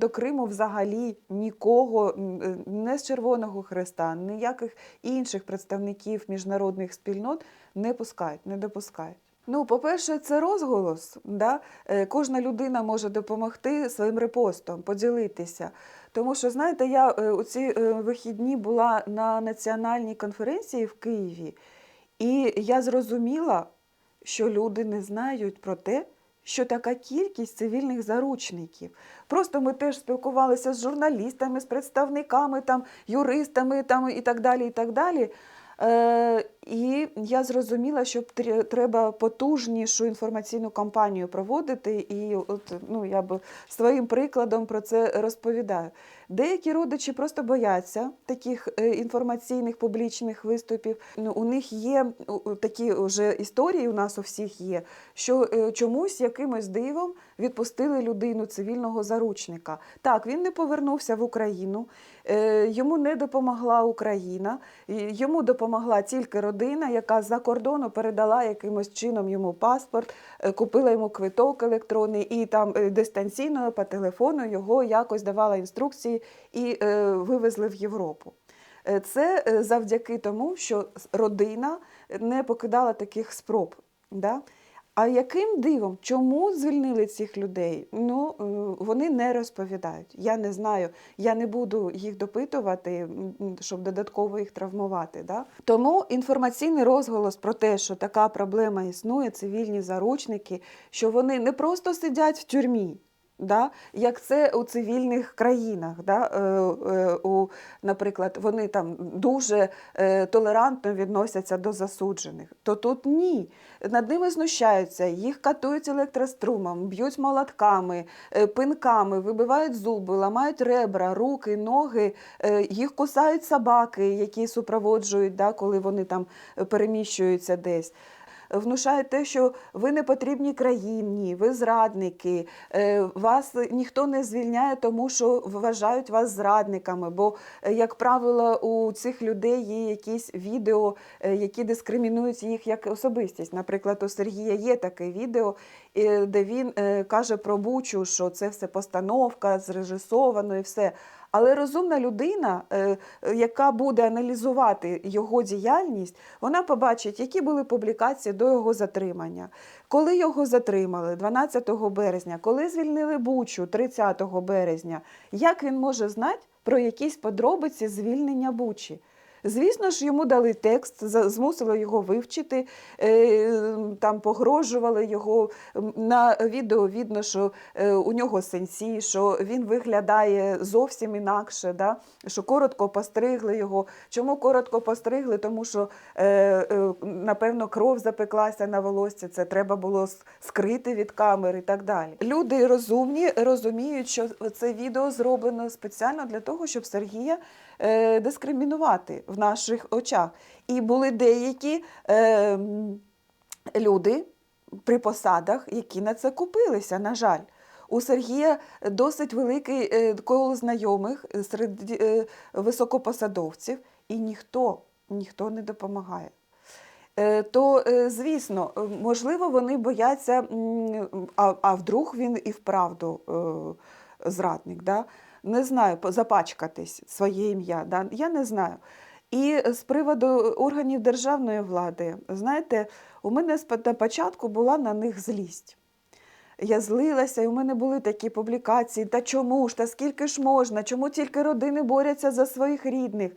До Криму взагалі нікого е, не з Червоного Хреста, ніяких інших представників міжнародних спільнот не пускають, не допускають. Ну, по-перше, це розголос. Да? Е, Кожна людина може допомогти своїм репостом, поділитися. Тому що, знаєте, я е, у ці вихідні була на національній конференції в Києві, і я зрозуміла, що люди не знають про те, що така кількість цивільних заручників. Просто ми теж спілкувалися з журналістами, з представниками, там, юристами там, і так далі. І так далі. Е, і я зрозуміла, що тр- треба потужнішу інформаційну кампанію проводити, і от, ну, я б своїм прикладом про це розповідаю. Деякі родичі просто бояться таких е, інформаційних публічних виступів. Ну, у них є такі вже історії, у нас у всіх є, що е, чомусь якимось дивом відпустили людину цивільного заручника. Так, він не повернувся в Україну, е, йому не допомогла Україна, йому допомогла тільки родина, яка з-за кордону передала якимось чином йому паспорт, е, купила йому квиток електронний і там е, дистанційно по телефону його якось давала інструкції і е, вивезли в Європу. Це завдяки тому, що родина не покидала таких спроб. Да? А яким дивом, чому звільнили цих людей? Ну е, вони не розповідають. Я не знаю, я не буду їх допитувати, щоб додатково їх травмувати. Да? Тому інформаційний розголос про те, що така проблема існує, цивільні заручники, що вони не просто сидять в тюрмі. Да? Як це у цивільних країнах, да? е, е, у, наприклад, вони там дуже е, толерантно відносяться до засуджених, то тут ні. Над ними знущаються, їх катують електрострумом, б'ють молотками, пинками, вибивають зуби, ламають ребра, руки, ноги, їх кусають собаки, які супроводжують, да, коли вони там переміщуються десь внушають те, що ви не потрібні країні, ви зрадники, е, вас ніхто не звільняє, тому що вважають вас зрадниками. Бо, е, як правило, у цих людей є якісь відео, е, які дискримінують їх як особистість. Наприклад, у Сергія є таке відео, де він е, каже про Бучу, що це все постановка, зрежисовано і все. Але розумна людина, е, яка буде аналізувати його діяльність, вона побачить, які були публікації до його затримання. Коли його затримали 12 березня, коли звільнили Бучу 30 березня, як він може знати про якісь подробиці звільнення Бучі? Звісно ж, йому дали текст, змусили його вивчити, е, там погрожували його. На відео видно, що е, у нього сенсі, що він виглядає зовсім інакше, да? що коротко постригли його. Чому коротко постригли? Тому що, е, напевно, кров запеклася на волосся, це треба було скрити від камер і так далі. Люди розумні розуміють, що це відео зроблено спеціально для того, щоб Сергія дискримінувати в наших очах. І були деякі е, люди при посадах, які на це купилися, на жаль. У Сергія досить великий е, коло знайомих е, серед е, високопосадовців, і ніхто, ніхто не допомагає. Е, То, е, звісно, е, можливо, вони бояться, а, вдруг він і вправду е, зрадник. Да? Не знаю, запачкатись своє ім'я. Да? Я не знаю. І з приводу органів державної влади, знаєте, у мене на початку була на них злість. Я злилася, і у мене були такі публікації. Та чому ж, та скільки ж можна? Чому тільки родини борються за своїх рідних?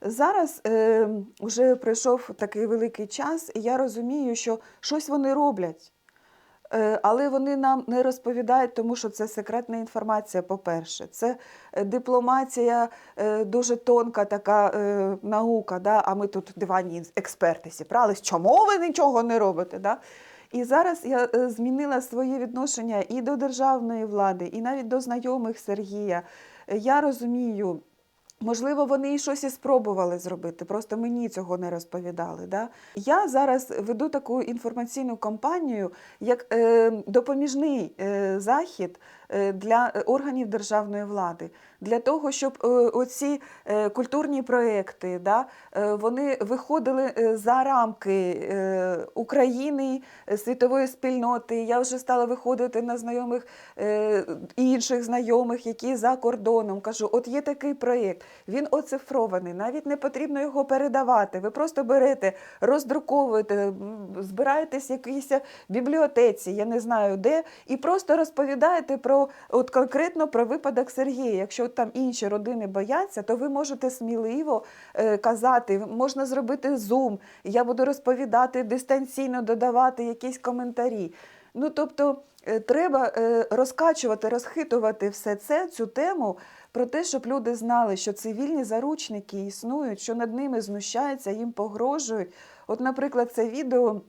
Зараз е, вже пройшов такий великий час, і я розумію, що щось вони роблять. Е, Але вони нам не розповідають, тому що це секретна інформація, по-перше. Це е, дипломатія е, дуже тонка така наука, да? а ми тут диванні експерти зібрались. Чому ви нічого не робите? Да? І зараз я змінила своє відношення і до державної влади, і навіть до знайомих Сергія. Я розумію, Можливо, вони і щось і спробували зробити, просто мені цього не розповідали. Да? Я зараз веду таку інформаційну кампанію як е, допоміжний е, захід е, для органів державної влади, для того, щоб е, оці е, культурні проекти да, е, вони виходили за рамки України, світової спільноти. Я вже стала виходити на знайомих інших знайомих, які за кордоном. Кажу, от є такий проєкт, він оцифрований, навіть не потрібно його передавати. Ви просто берете, роздруковуєте, збираєтесь в якійсь бібліотеці, я не знаю де, і просто розповідаєте про от конкретно про випадок Сергія. Якщо там інші родини бояться, то ви можете сміливо е, казати, можна зробити зум. Я буду розповідати дистанційно, додавати якісь коментарі. Ну тобто е, треба е, розкачувати, розхитувати все це, цю тему про те, щоб люди знали, що цивільні заручники існують, що над ними знущаються, їм погрожують. От, наприклад, це відео.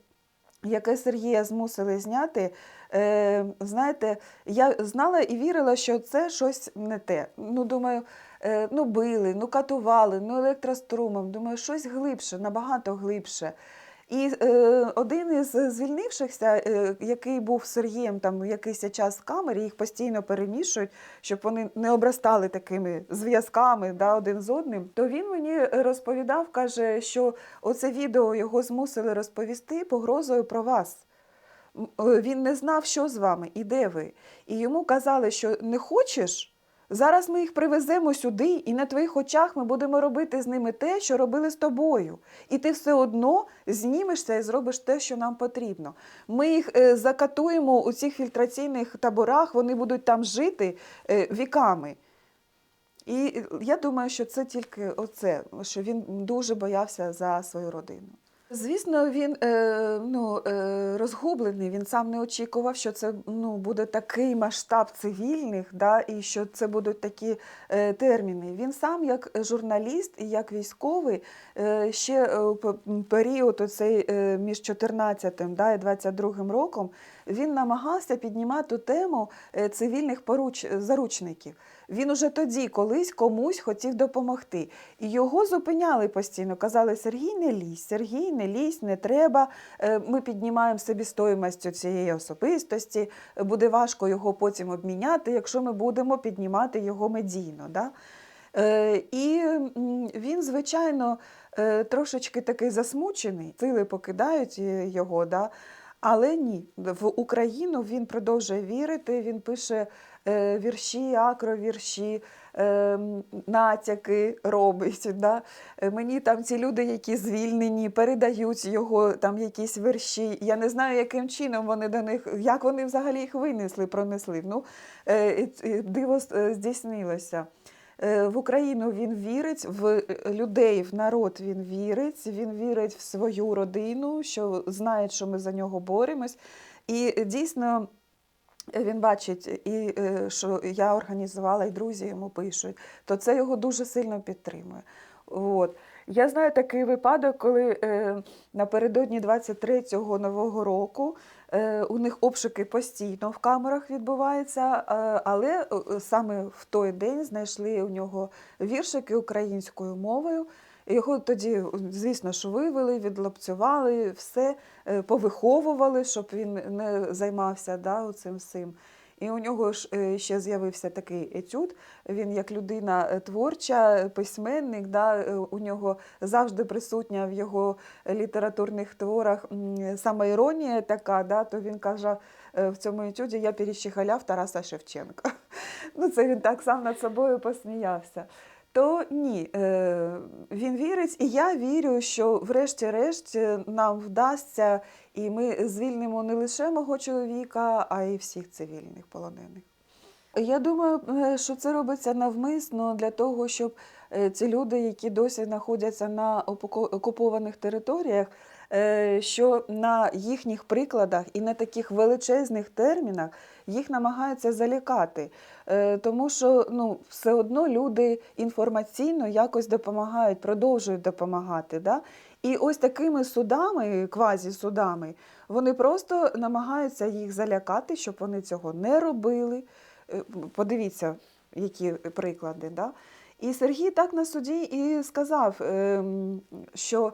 Яке Сергія змусили зняти, е, знаєте, я знала і вірила, що це щось не те. Ну, думаю, е, ну били, ну катували, ну електрострумом. Думаю, щось глибше, набагато глибше. І е, один із звільнившихся, е, який був Сергієм там якийсь час в камері, їх постійно перемішують, щоб вони не обрастали такими зв'язками да, один з одним, то він мені розповідав, каже, що оце відео його змусили розповісти погрозою про вас. Е, Він не знав, що з вами і де ви. І йому казали, що не хочеш. Зараз ми їх привеземо сюди, і на твоїх очах ми будемо робити з ними те, що робили з тобою. І ти все одно знімешся і зробиш те, що нам потрібно. Ми їх е, закатуємо у цих фільтраційних таборах, вони будуть там жити е, віками. І я думаю, що це тільки оце, що він дуже боявся за свою родину. Звісно, він е, ну, е, розгублений. Він сам не очікував, що це ну, буде такий масштаб цивільних, да, і що це будуть такі е, терміни. Він сам, як журналіст і як військовий, ще період оцей між 14 да, і 22 роком, він намагався піднімати тему цивільних поруч... заручників. Він уже тоді колись комусь хотів допомогти. І його зупиняли постійно. Казали: Сергій, не лізь, Сергій, не лізь, не треба. Е, Ми піднімаємо собі цієї особистості. Буде важко його потім обміняти, якщо ми будемо піднімати його медійно. Да? Е, І він, звичайно, е, трошечки такий засмучений, сили покидають його. Да? Але ні, в Україну він продовжує вірити. Він пише вірші, акровірші, натяки робить. Да? Е, Мені там ці люди, які звільнені, передають його там якісь вірші. Я не знаю, яким чином вони до них, як вони взагалі їх винесли, пронесли. Ну, е, диво е, здійснилося. В Україну він вірить, в людей, в народ він вірить, він вірить в свою родину, що знає, що ми за нього боремось. І дійсно він бачить, і е, що я організувала, і друзі йому пишуть, то це його дуже сильно підтримує. От. Я знаю такий випадок, коли е, напередодні 23-го нового року е, у них обшуки постійно в камерах відбуваються, е, але е, саме в той день знайшли у нього віршики українською мовою. Його тоді, звісно, що вивели, відлапцювали, все е, повиховували, щоб він не займався да, цим всім. І у нього ж е, ще з'явився такий етюд. Він як людина е, творча, письменник, да, у нього завжди присутня в його літературних творах м, саме іронія така, да, то він каже в цьому етюді Я перещеголяв Тараса Шевченка. Ну, це він так сам над собою посміявся. То ні, е, він вірить, і я вірю, що врешті-решт е, нам вдасться, і ми звільнимо не лише мого чоловіка, а й всіх цивільних полонених. Я думаю, е, що це робиться навмисно для того, щоб ці люди, які досі знаходяться на окупованих територіях, що на їхніх прикладах і на таких величезних термінах їх намагаються залякати. Е, Тому що ну, все одно люди інформаційно якось допомагають, продовжують допомагати. Да? І ось такими судами, квазі-судами, вони просто намагаються їх залякати, щоб вони цього не робили. Е, Подивіться, які приклади. Да? І Сергій так на суді і сказав, ем, що е,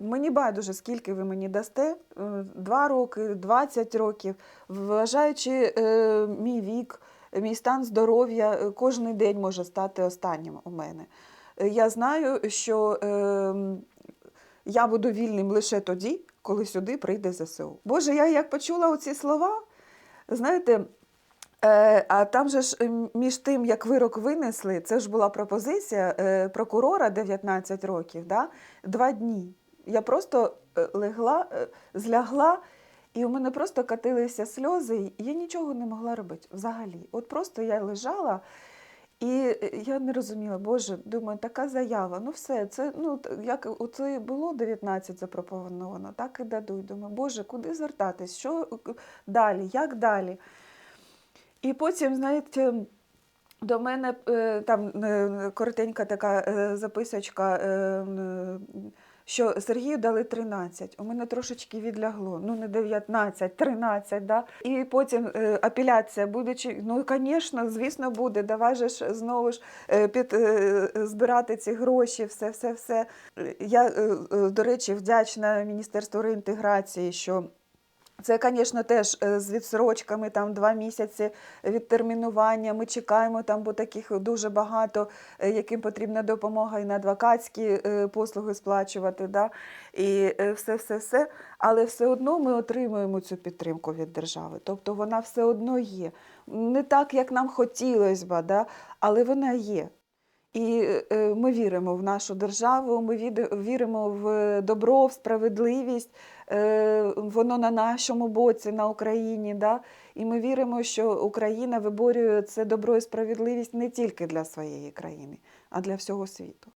мені байдуже, скільки ви мені дасте, е, два роки, 20 років, вважаючи е, мій вік, мій стан здоров'я, е, кожен день може стати останнім у мене. Е, Я знаю, що я буду вільним лише тоді, коли сюди прийде ЗСУ. Боже, я як почула оці слова, знаєте, е, а там же ж між тим, як вирок винесли, це ж була пропозиція е, прокурора 19 років, да? два дні. Я просто е, легла, е, злягла, і у мене просто катилися сльози, і я нічого не могла робити взагалі. От просто я лежала. І я не розуміла, Боже, думаю, така заява. Ну все, це ну як оце було 19 запропоновано, так і дадуть. Думаю, Боже, куди звертатись? Що далі? Як далі? І потім, знаєте, до мене е, там е, коротенька така е, записочка, що Сергію дали 13. У мене трошечки відлягло. Ну, не 19, 13, да? І потім апеляція буде, ну, звісно, звісно, буде. Давай же ж знову ж під, збирати ці гроші, все, все, все. Я, до речі, вдячна Міністерству реінтеграції, що це, звісно, теж е, з відсрочками, там два місяці відтермінування. Ми чекаємо там, бо таких дуже багато, е, яким потрібна допомога і на адвокатські е, послуги сплачувати. Да? І е, все, все, все. Але все одно ми отримуємо цю підтримку від держави. Тобто вона все одно є. Не так, як нам хотілося б, да? але вона є. І е, ми віримо в нашу державу, ми віримо в добро, в справедливість. Е, Воно на нашому боці, на Україні. Да? І ми віримо, що Україна виборює це добро і справедливість не тільки для своєї країни, а для всього світу.